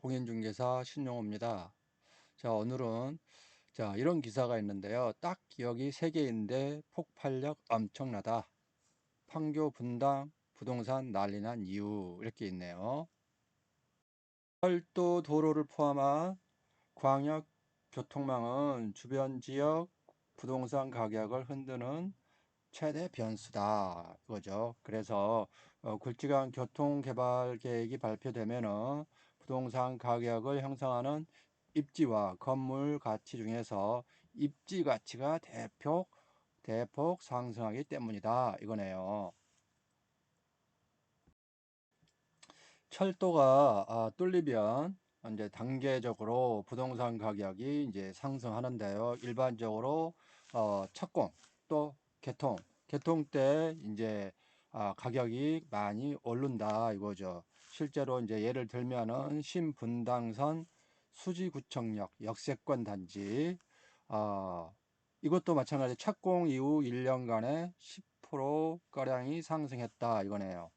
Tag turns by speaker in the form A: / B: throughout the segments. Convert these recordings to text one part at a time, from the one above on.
A: 공인중개사 신용호입니다. 자, 오늘은 자, 이런 기사가 있는데요. 딱 여기 세 개인데 폭발력 엄청나다. 판교 분당 부동산 난리 난 이유 이렇게 있네요. 철도 도로를 포함한 광역 교통망은 주변 지역 부동산 가격을 흔드는 최대 변수다 이거죠. 그래서 어, 굵직한 교통 개발 계획이 발표되면은 부동산 가격을 형성하는 입지와 건물 가치 중에서 입지 가치가 대폭 대폭 상승하기 때문이다 이거네요. 철도가 아, 뚫리면 이제 단계적으로 부동산 가격이 이제 상승하는데요. 일반적으로 어, 착공 또 개통 개통 때 이제 아, 가격이 많이 오른다 이거죠. 실제로 이제 예를 들면은 신분당선 수지구청역 역세권 단지 아, 이것도 마찬가지 착공 이후 1년간에 10% 가량이 상승했다 이거네요.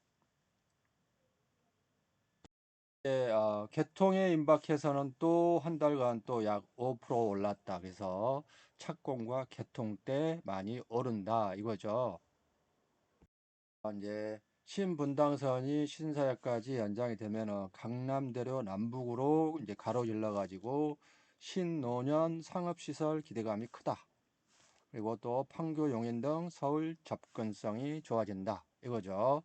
A: 예, 어, 개통에 임박해서는 또 한 달간 또 약 5% 올랐다. 그래서 착공과 개통 때 많이 오른다 이거죠. 어, 이제 신분당선이 신사역까지 연장이 되면은 강남대로 남북으로 이제 가로질러 가지고 신노년 상업시설 기대감이 크다. 그리고 또 판교 용인 등 서울 접근성이 좋아진다. 이거죠.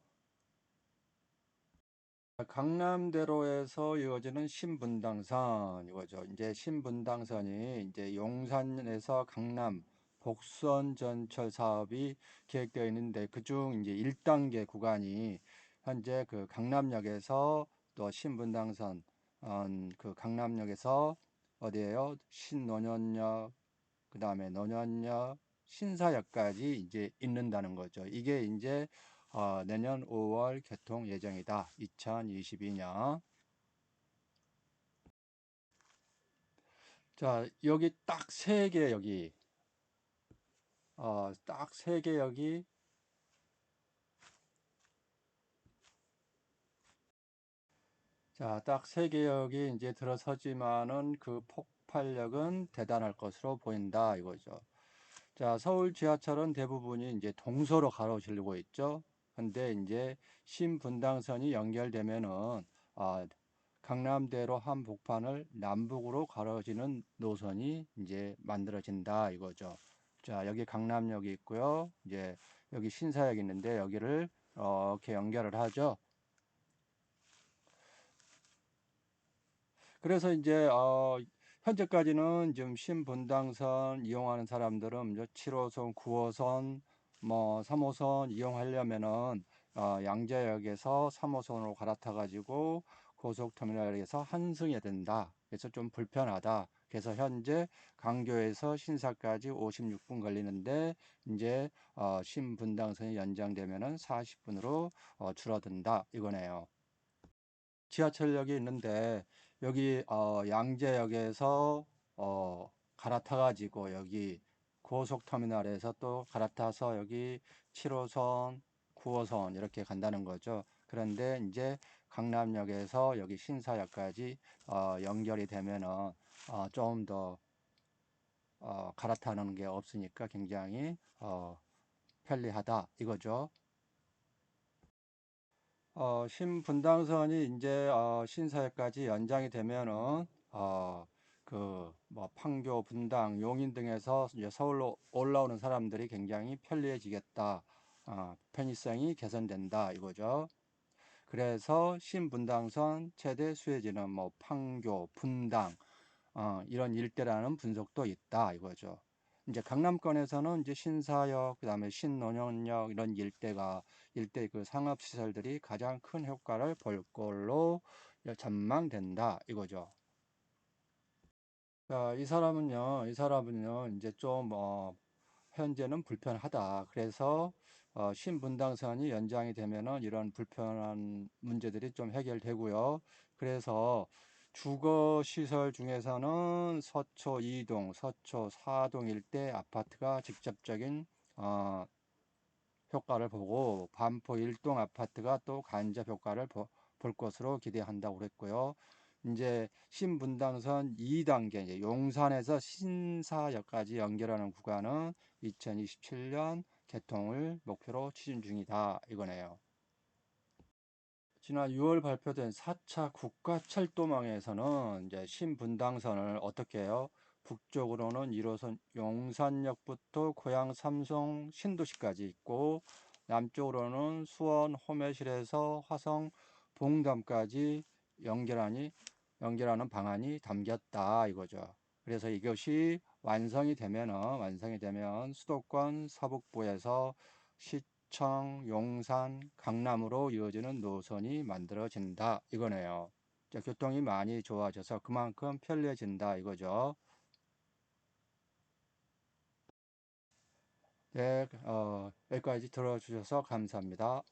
A: 강남대로에서 이어지는 신분당선 이거죠. 이제 신분당선이 이제 용산에서 강남 복선 전철 사업이 계획되어 있는데 그중 이제 1단계 구간이 현재 그 강남역에서 또 신분당선 어, 그 강남역에서 어디에요? 신노년역 그 다음에 노년역 신사역까지 이제 있는다는 거죠. 이게 이제 어, 내년 5월 개통 예정이다. 2022년. 자, 여기 딱 세 개 여기. 어, 딱 세개 여기. 자, 딱 세개 여기 이제 들어서지만은 그 폭발력은 대단할 것으로 보인다 이거죠. 자, 서울 지하철은 대부분이 이제 동서로 가로질르고 있죠. 근데 이제 신분당선이 연결되면은 아, 강남대로 한 복판을 남북으로 가로지는 노선이 이제 만들어진다 이거죠. 자 여기 강남역이 있고요. 이제 여기 신사역이 있는데 여기를 이렇게 연결을 하죠. 그래서 이제 어, 현재까지는 지금 신분당선 이용하는 사람들은 7호선, 9호선, 뭐 3호선 이용하려면은 어, 양재역에서 3호선으로 갈아타 가지고 고속터미널에서 한승해야 된다. 그래서 좀 불편하다. 그래서 현재 강교에서 신사까지 56분 걸리는데 이제 어, 신분당선이 연장되면은 40분으로 어, 줄어든다 이거네요. 지하철역이 있는데 여기 어, 양재역에서 어, 갈아타 가지고 여기 고속터미널에서 또 갈아타서 여기 7호선, 9호선 이렇게 간다는 거죠. 그런데 이제 강남역에서 여기 신사역까지 어, 연결이 되면은 어, 조금 더 어, 갈아타는 게 없으니까 굉장히 어, 편리하다 이거죠. 어, 신분당선이 이제 어, 신사역까지 연장이 되면은 어, 그뭐 판교, 분당, 용인 등에서 이제 서울로 올라오는 사람들이 굉장히 편리해지겠다. 어, 편의성이 개선된다 이거죠. 그래서 신분당선 최대 수혜지는 뭐 판교, 분당 어, 이런 일대라는 분석도 있다 이거죠. 이제 강남권에서는 이제 신사역, 그다음에 신논현역 이런 일대가 일대 그 상업 시설들이 가장 큰 효과를 볼 걸로 전망된다 이거죠. 자, 이 사람은요, 이 사람은요, 이제 좀, 어, 현재는 불편하다. 그래서, 어, 신분당선이 연장이 되면은 이런 불편한 문제들이 좀 해결되고요. 그래서 주거 시설 중에서는 서초 2동, 서초 4동 일대 아파트가 직접적인, 어, 효과를 보고, 반포 1동 아파트가 또 간접 효과를 보, 볼 것으로 기대한다고 그랬고요. 이제 신분당선 2단계 이제 용산에서 신사역까지 연결하는 구간은 2027년 개통을 목표로 추진 중이다 이거네요. 지난 6월 발표된 4차 국가철도망에서는 이제 신분당선을 어떻게 해요? 북쪽으로는 1호선 용산역부터 고양 삼성 신도시까지 있고 남쪽으로는 수원 호매실에서 화성 봉담까지 연결하니 연결하는 방안이 담겼다 이거죠. 그래서 이것이 완성이 되면은 완성이 되면 수도권 서북부에서 시청, 용산, 강남으로 이어지는 노선이 만들어진다 이거네요. 자, 교통이 많이 좋아져서 그만큼 편리해진다 이거죠. 네, 어, 여기까지 들어주셔서 감사합니다.